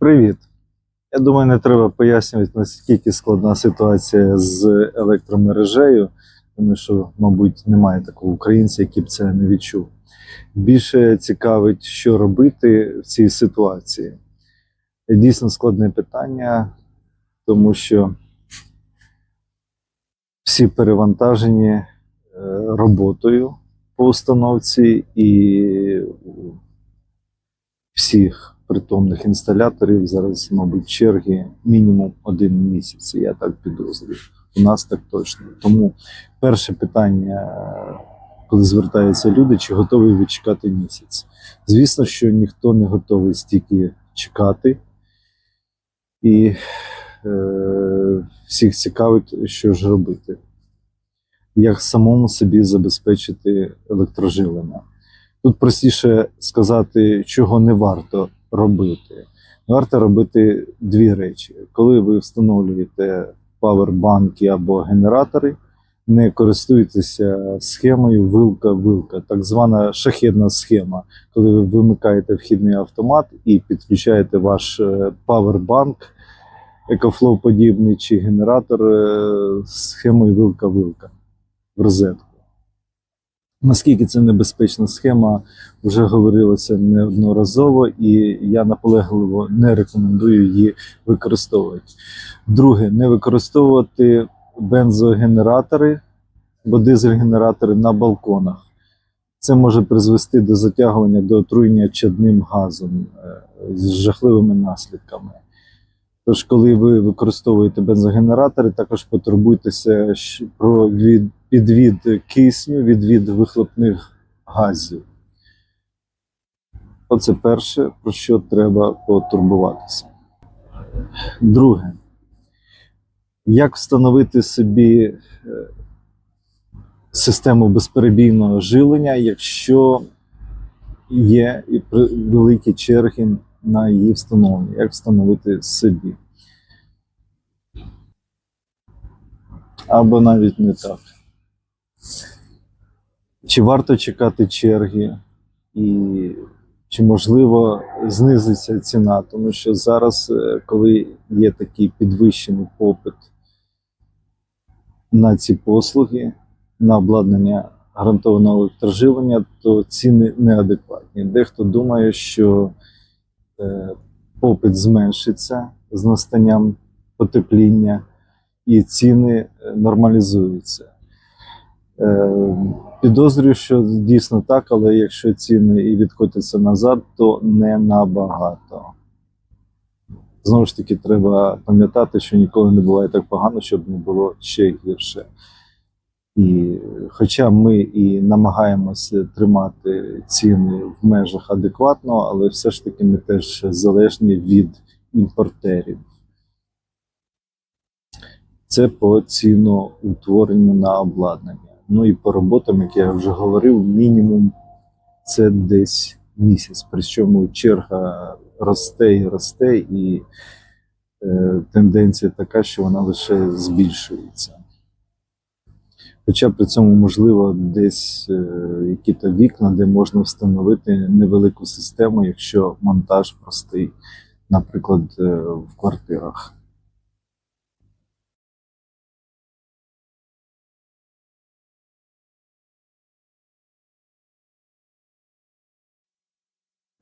Привіт. Я думаю, не треба пояснювати, наскільки складна ситуація з електромережею, тому що, мабуть, немає такого українця, який б це не відчув. Більше цікавить, що робити в цій ситуації. Дійсно складне питання, тому що всі перевантажені е, роботою по установці і всіх притомних інсталяторів зараз, мабуть, черги мінімум один місяць. Я так підозрюю. У нас так точно. Тому перше питання, коли звертаються люди, чи готові відчекати місяць? Звісно, що ніхто не готовий стільки чекати, і е, всіх цікавить, що ж робити. Як самому собі забезпечити електроживлення. Тут простіше сказати, чого не варто робити. Варто робити дві речі. Коли ви встановлюєте павербанки або генератори, не користуйтеся схемою вилка-вилка, так звана шахідна схема, коли ви вимикаєте вхідний автомат і підключаєте ваш е, павербанк, екофлоу подібний чи генератор е, схемою вилка-вилка в розетку. Наскільки це небезпечна схема, вже говорилося неодноразово, і я наполегливо не рекомендую її використовувати. Друге, не використовувати бензогенератори або дизель-генератори на балконах. Це може призвести до затягування до отруєння чадним газом е, з жахливими наслідками. Тож, коли ви використовуєте бензогенератори, також потурбуйтеся про від, підвід кисню, відвід вихлопних газів. Оце перше, про що треба потурбуватися. Друге, як встановити собі е, систему безперебійного жилення, якщо є великі черги на її встановлення, як встановити собі. Або навіть не так. Чи варто чекати черги, і чи можливо знизиться ціна? Тому що зараз, е, коли є такий підвищений попит на ці послуги, на обладнання гарантованого електроживлення, то ціни неадекватні. Дехто думає, що е, попит зменшиться з настанням потепління і ціни е, нормалізуються. Е, Підозрюю, що дійсно так, але якщо ціни і відкотяться назад, то не набагато. Знову ж таки, треба пам'ятати, що ніколи не буває так погано, щоб не було ще гірше. І хоча ми і намагаємося тримати ціни в межах адекватно, але все ж таки ми теж залежні від імпортерів. Це по ціноутворенню на обладнання. Ну і по роботам, як я вже говорив, мінімум це десь місяць. Причому черга росте і росте, і е, тенденція така, що вона лише збільшується. Хоча при цьому можливо десь е, які-то вікна, де можна встановити невелику систему, якщо монтаж простий, наприклад, е, в квартирах.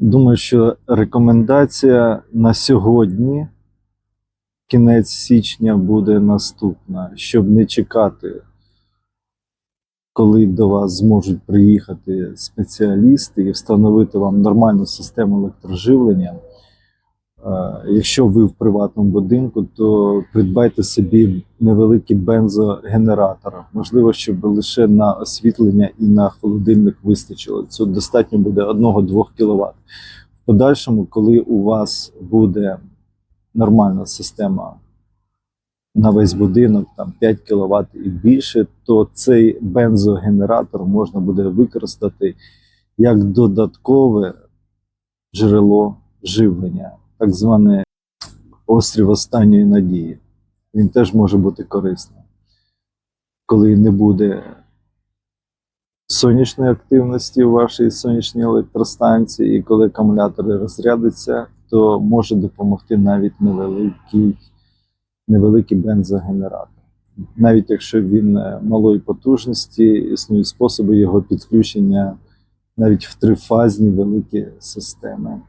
Думаю, що рекомендація на сьогодні, кінець січня, буде наступна, щоб не чекати, коли до вас зможуть приїхати спеціалісти і встановити вам нормальну систему електроживлення. Якщо ви в приватному будинку, то придбайте собі невеликий бензогенератор. Можливо, щоб лише на освітлення і на холодильник вистачило. Це достатньо буде 1-2 кВт. В подальшому, коли у вас буде нормальна система на весь будинок, там 5 кВт і більше, то цей бензогенератор можна буде використати як додаткове джерело живлення, так зване острів останньої надії. Він теж може бути корисним. Коли не буде сонячної активності у вашій сонячній електростанції, і коли акумулятори розрядяться, то може допомогти навіть невеликий, невеликий бензогенератор. Навіть якщо він е, малої потужності, існують способи його підключення навіть в трифазні великі системи.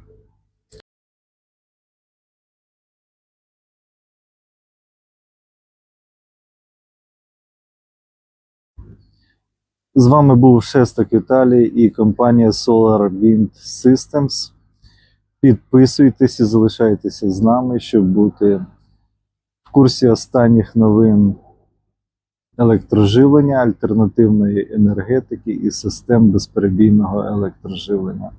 З вами був Шесток Віталій і компанія Solar Wind Systems. Підписуйтесь і залишайтеся з нами, щоб бути в курсі останніх новин електроживлення, альтернативної енергетики і систем безперебійного електроживлення.